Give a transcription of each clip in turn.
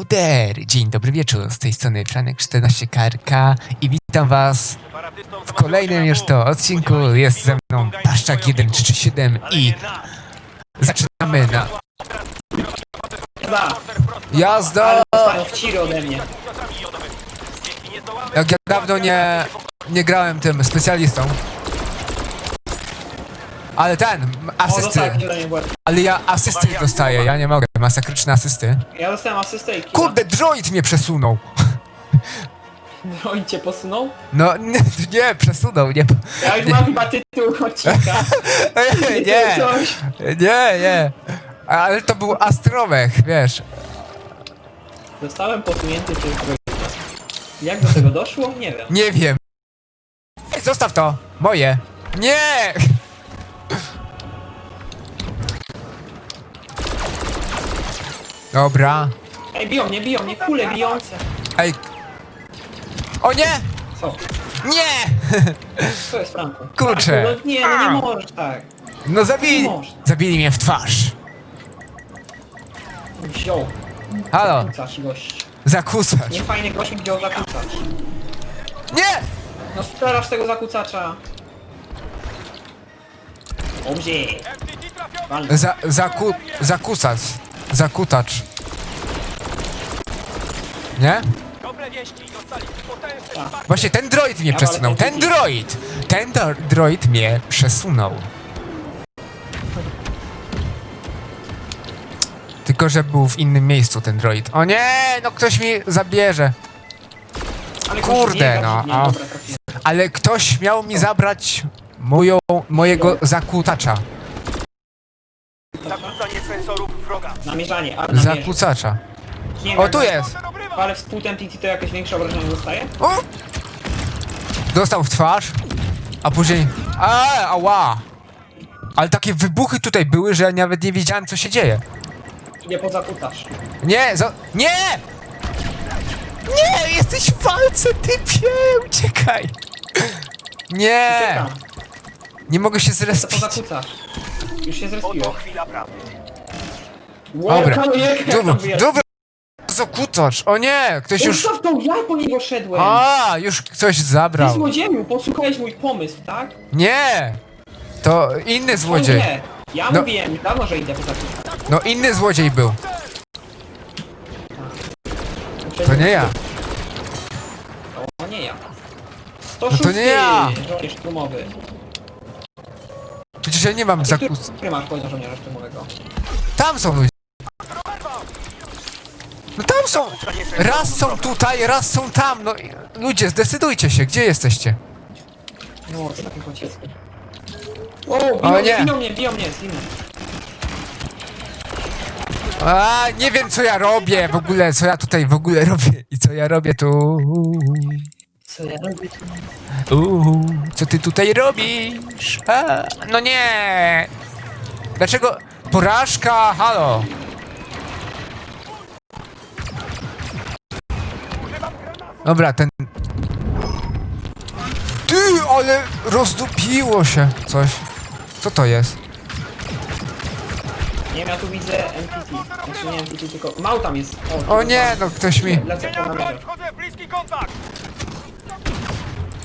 Loader! Dzień dobry wieczór, z tej strony Franek14KRK i witam was w kolejnym już to odcinku. Jest ze mną Paszczak 1337 i zaczynamy na jazda! W. Jak ja dawno nie, nie grałem tym specjalistą. Ale ten, O, asysty, dostałem ale ja asysty dostaję, ja nie mogę, masakryczne asysty. Ja dostałem asystę i killa. Kurde, droid mnie przesunął! I cię posunął? No, nie, nie przesunął, nie, Ja już mam chyba tytuł odcinka. nie, Coś. nie, nie. Ale to był astromech, wiesz. Zostałem posunięty przez droida. Jak do tego doszło? Nie wiem. Nie wiem. Ej, zostaw to! Moje! Nie! Dobra. Ej, biją mnie, biją mnie, kule bijące. Ej. O nie! Co? Nie! Co jest? Kurczę. No nie, no nie możesz tak. No zabili. Nie można. Zabili mnie w twarz. Wziął. Halo, Zakłócasz gość. zakusać. Nie fajny gość mi wziął zakłócacz. Nie! No strzelasz tego zakłócacza. Walnę. Za, zaku, zakusacz. Zakutacz. Nie? Tak. Właśnie ten droid mnie Ja przesunął. Ten droid! Ten dro- droid mnie przesunął. Tylko, że był w innym miejscu ten droid. O nie! No ktoś mi zabierze. Ale Kurde, no, biega, a- Dobra, trafiłem. Ale ktoś miał mi zabrać moją, mojego zakutacza. Zakłócanie sensorów wroga. Namierzanie, a namierzę. Zakutacza. Nie O, tu jest! Ale w spółtem TT to jakieś większe obrażenia dostaje? O! Dostał w twarz, a później... A, ała! Ale takie wybuchy tutaj były, że ja nawet nie wiedziałem, co się dzieje. Idę po zakutasz. Nie, za... Nie! Nie, jesteś w walce, typie! Uciekaj! Nie! Czekam, Nie mogę się to zrespić. zakutasz. Już się Oto zrespiło. chwila prawdy. Dobra. Dobra, dobra! Zakutacz! O nie! Ktoś już... Ustaw tą, ja po niego szedłem. A, już ktoś Ty zabrał. złodzieju, podsłuchałeś mój pomysł, tak? Nie! To inny O złodziej. nie. Ja No. mówiłem dawno, że idę po zakutasz. No inny złodziej był. To nie ja. To nie ja. 106 No to nie ja. żołnierz tłumowy. Przecież ja nie mam zakus... który masz poziom żołnierza tłumowego? Tam są ludzie. No tam są! Raz są tutaj, raz są tam, no i- ludzie, zdecydujcie się, gdzie jesteście? No, co takim pocieskiem. O, biją O mnie, nie. biją mnie, biją mnie, zginę. A, nie wiem co ja robię w ogóle, co ja tutaj w ogóle robię i co ja robię tu. Co ja robię tu? Uuu, co ty tutaj robisz? A, no nie! Dlaczego? Porażka, halo! Dobra, ten... Ty, ale rozdupiło się coś. Co to jest? Nie wiem, ja tu widzę MTT. Znaczy nie tylko... Mał tam jest. O, O nie, no ktoś mi... Lecę po namerze. bliski kontakt.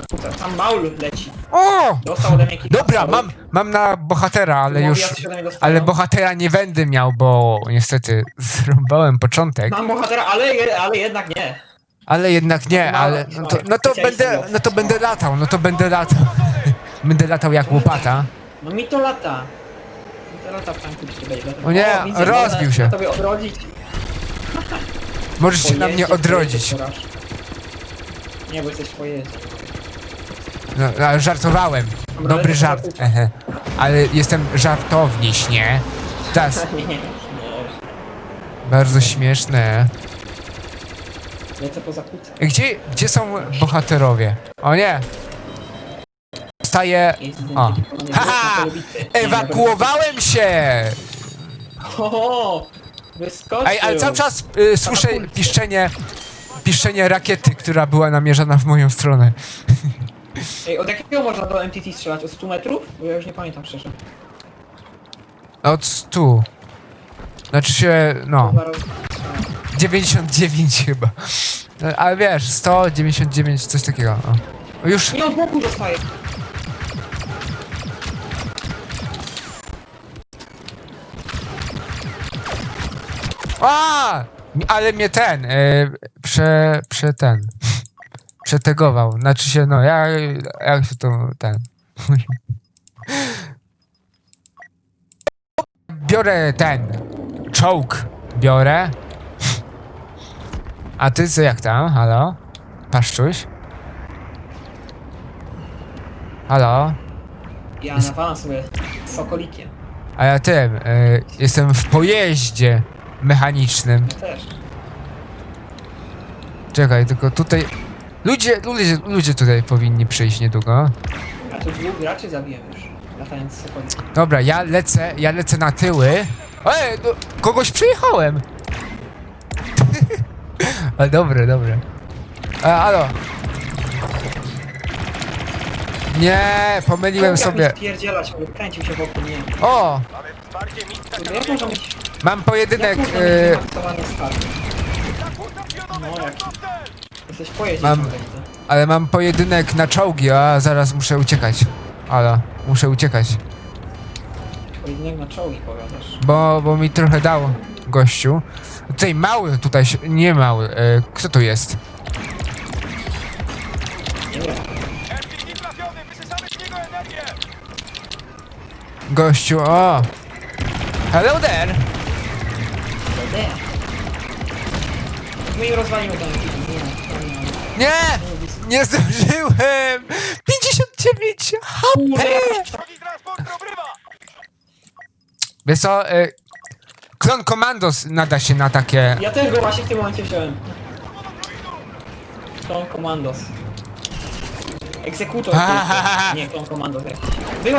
Zakłóca. Tam Maul leci. O! Dostał ode mnie kilka Dobra, strzałów. mam, mam na bohatera, ale Mowi, już... ja się. Ale bohatera nie będę miał, bo niestety zrąbałem początek. Mam bohatera, ale, je- ale jednak nie. Ale jednak nie, ale no to, no to będę, no to będę latał, no to będę latał. Będę latał jak łopata. No mi to lata. Mi to lata w tanku. O nie, rozbił się. tobie odrodzić. Możesz się na mnie Pojeździe, odrodzić. pojeździe. Nie, bo jesteś pojeździe. No, no, żartowałem. Dobry żart. Ehe. Ale jestem żartowniś, nie? Teraz bardzo śmieszne. Lecę po zakłócę. Gdzie, gdzie są bohaterowie? O nie! Staję. O. Haha! Ewakuowałem się! O, wyskoczył. Ej, ale cały czas y, słyszę piszczenie, piszczenie rakiety, która była namierzana w moją stronę. Ej, od jakiego można do MTT strzelać? Od 100 metrów? Bo ja już nie pamiętam szczerze. Od stu. Znaczy się, no. Chyba roz- 99 chyba. No, Ale wiesz, 199, coś takiego. O, Już. Nie od boku dostaję. A! Ale mnie ten, e, prze, prze ten, przetegował. Znaczy się, no, ja, jak się to, ten. Biorę ten, czołg biorę. A ty co, jak tam? Halo? Paszczuś? Halo? Ja nawalam sobie sokolikiem. A ja tym, e, jestem w pojeździe mechanicznym. Ja też. Czekaj, tylko tutaj. Ludzie, ludzie, ludzie tutaj powinni przyjść niedługo. A tu dwóch graczy zabiłem już. Latając z. Dobra, ja lecę, ja lecę na tyły. Ej, no, kogoś przyjechałem. Ale dobre, dobre. E, halo. Nie, pomyliłem sobie. się, kręcił się wokół mnie. O, Mamy wsparcie miejsca Kurde, Jak można mieć... mam pojedynek. Jak można? Zakłócam No, jak-! Jesteś w pojeździe Mam- widzę. ale mam pojedynek na czołgi, a zaraz muszę uciekać. Halo, muszę uciekać. Pojedynek na czołgi powiadasz. Bo, bo mi trochę dał gościu. Tutaj mały tutaj, się- nie mały. E, kto tu jest? Nie wiem. RPG trafiony, wysysamy z niego energię! Gościu, o! Hello there! Nie. My im rozwalimy ten. Nie, nie, zdążyłem! 59 HP! Drogi transport obrywa! Wiesz co, e, Klon Commandos nada się na takie... Ja też go właśnie w tym momencie wziąłem. Klon Commandos. Egzekutor. Ha, ha, ha. Nie, Klon Commandos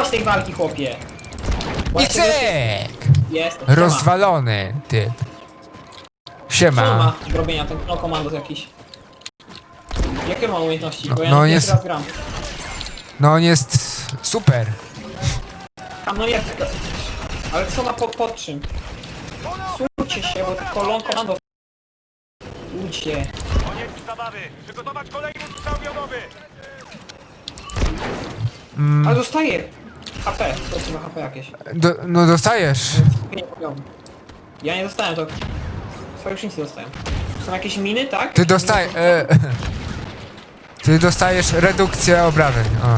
z tej walki, chłopie. Bo I ja wreszcie- cyk! Jest. Rozwalony typ. Co Siema. ma do robienia ten Klon Commandos jakiś? Jakie ma umiejętności? No- Bo ja no no, jest- gram. No on jest super. A no jak... Ale co ma pod, pod czym? Słuchajcie się, bo tylko Klon Commandos... Ludzie. Koniec zabawy! Przygotować kolejny strzał mionowy! Mm, Ale dostaję! HP, to chyba HP jakieś. do, no dostajesz. Nie powiedziałbym. Ja nie dostałem to. Sojusznicy dostają. Są jakieś miny, tak? Ty dostajesz... E, ty dostajesz redukcję obrażeń. O.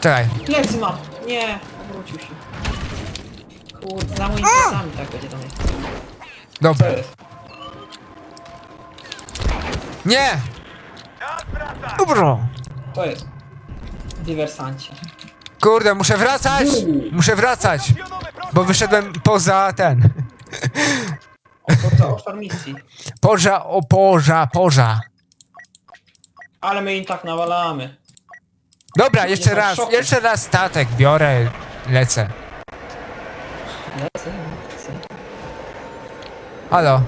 Czekaj. Plecy mam! Nie, obrócił się. Kurde, za moimi plecami tak będzie dalej. Co Dobra. Nie! Dobra. To jest. Dywersancie. Kurde, muszę wracać! Muszę wracać! Bo wyszedłem poza ten. O, to to obszar misji. Poża, o poża, poża. Ale my im tak nawalamy. Dobra, jeszcze w raz, szoku. jeszcze raz statek biorę, lecę. Lecę, lecę. Halo.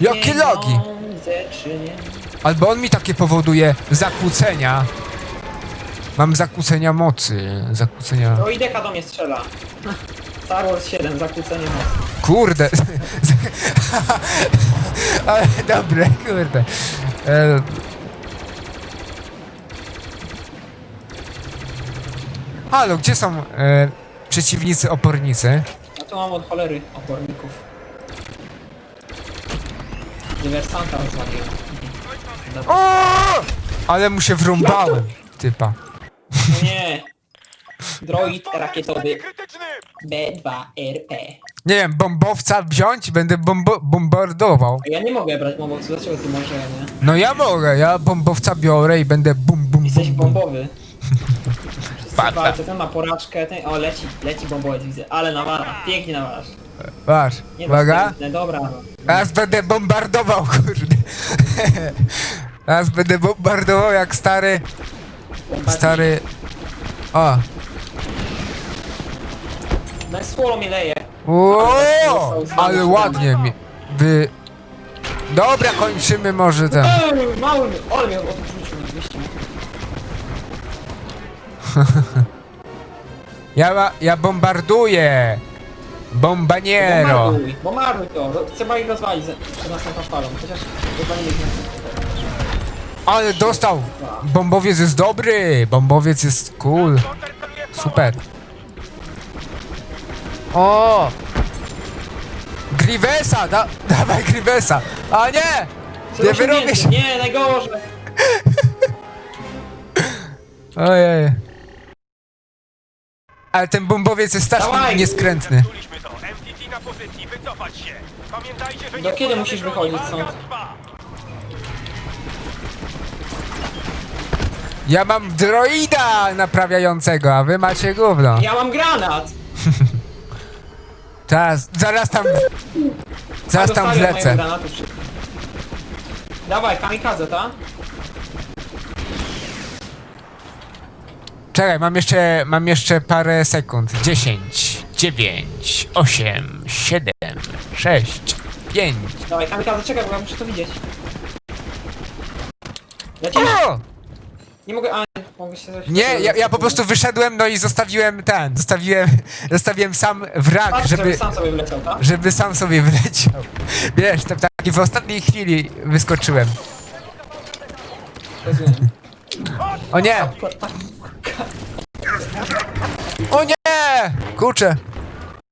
Jakie logi? Pieniądze czy nie? Albo on mi takie powoduje zakłócenia. Mam zakłócenia mocy, zakłócenia... O, i deka do mnie strzela. Star Wars 7, zakłócenie mocy. Kurde. Ale dobre, kurde. E... Halo, gdzie są e, przeciwnicy opornicy? Ja tu mam od cholery oporników. Dywersanta rozwaliłem. O! Ale mu się wrąbałem, typa. No Nie. Droid rakietowy! B2RP. Nie wiem, bombowca wziąć? Będę bombo bombardował. A ja nie mogę brać bombowy, dlaczego ty może, nie? No ja mogę, ja bombowca biorę i będę bum bum Jesteś bum bum. bombowy. Wszyscy Pa, w pa. walce, ten ma porażkę, ten... O, leci, leci bombowiec, widzę. Ale nawala, pięknie nawalasz. Masz, Nie uwaga. dostępne, dobra. Teraz będę bombardował, kurde. Teraz będę bombardował jak stary, stary... O! No słolo mnie leje. Ło! Ale ładnie mi... Wy... Dobra, kończymy może ten... Mały, ale mnie odrzucił, 200 metrów. Ja, ma- ja bombarduję! Bombaniero! Bombarduj, bombarduj to. Ro- Trzeba ich rozwalić za- przed następną falą. Chociaż rozwalimy ich następną. Ale dostał! Bombowiec jest dobry! Bombowiec jest cool. Super. O! Grivesa! Da, dawaj Grivesa! A nie! Nie wyrobię się! Nie, najgorzej. Ojej. Ale ten bombowiec jest strasznie Dawaj! nieskrętny. Czuliśmy to. MTT na pozycji, wycofać się. Pamiętajcie, że Do nie kiedy musisz wychodzić stąd? Ja mam droida naprawiającego, a wy macie gówno. Ja mam granat. Teraz, zaraz tam... Zaraz tam Dostaję wlecę. mojego granatu szybko. Dawaj, kamikadze, ta? Czekaj, mam jeszcze, mam jeszcze parę sekund. 10, 9, 8, 7, 6, 5. Dawaj, kamikadze, czekaj, bo ja muszę to widzieć. Lecisz? O! Nie mogę, a mogę się... Nie, ja, ja po prostu wyszedłem, no i zostawiłem ten, zostawiłem, zostawiłem sam wrak, Patrz, żeby żeby, sam sobie wleciał, tak? żeby sam sobie wleciał. Wiesz, tak, tak w ostatniej chwili wyskoczyłem. Rozumiem. O nie! O nie! Kurczę!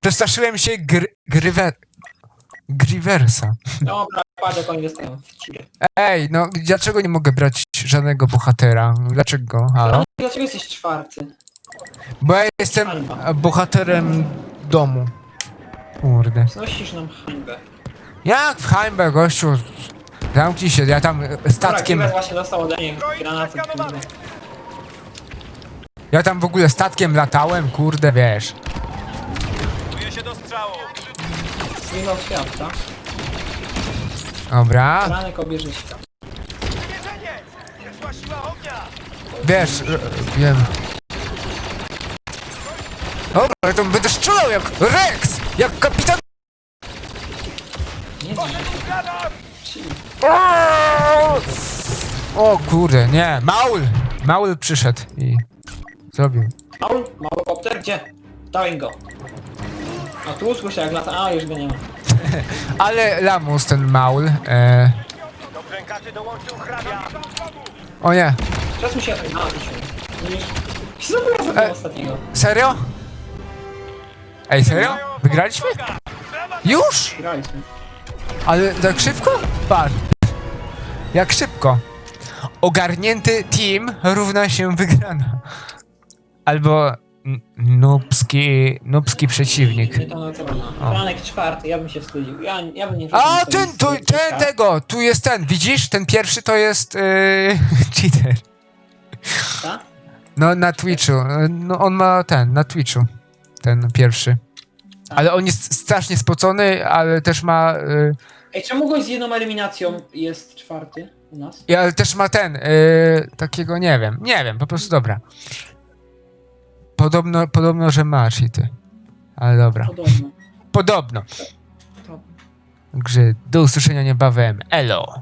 Przestraszyłem się gr... grywer... Griversa. Dobra, patrz jak oni dostają. Ej, no dlaczego nie mogę brać żadnego bohatera? Dlaczego? Halo? Dlaczego jesteś czwarty? Bo ja jestem bohaterem domu. Kurde. Znosisz nam hańbę. Jak w Heimberg, gościu? Zamknij się, ja tam statkiem... Dobra, właśnie dostał ode mnie granaty. Ja tam w ogóle statkiem latałem, kurde, wiesz. Czuję się do strzału. Zginął świat, tak? Dobra. Ranek obieżyśka. Wiesz, e, wiem. Dobra, ja tam będę strzelał jak Rex! Jak kapitan... Nie Granat! O! O kurde, nie. Maul! Maul przyszedł i... Zrobił. Mały, mały kopter, gdzie? Dałem go. A tu słyszę jak lata, a już go nie ma. Ale lamus ten Maul. E... Do brzękaczy dołączył hrabia. O nie. Czas mi się... A, się. Znowu E. ostatniego. Serio? Ej, serio? Wygraliśmy? Już? Graliśmy. Ale tak szybko? Patrz. Jak szybko. Ogarnięty team równa się wygrana. Albo nubski, nubski przeciwnik. Nie to na co O. Ranek czwarty, ja bym się wstydził. Ja, ja bym nie A, ten, tu, ten, tego, tu jest ten, widzisz? Ten pierwszy to jest yy, cheater. Tak? No, na Twitchu, no on ma ten, na Twitchu, ten pierwszy. Ale on jest strasznie spocony, ale też ma, y, Ej, czemu gość z jedną eliminacją jest czwarty u nas? i ale też ma ten, y, takiego, nie wiem, nie wiem, po prostu dobra. Podobno, podobno, że ma cheaty. Ale dobra. Podobno. Podobno. Także do usłyszenia niebawem. Elo.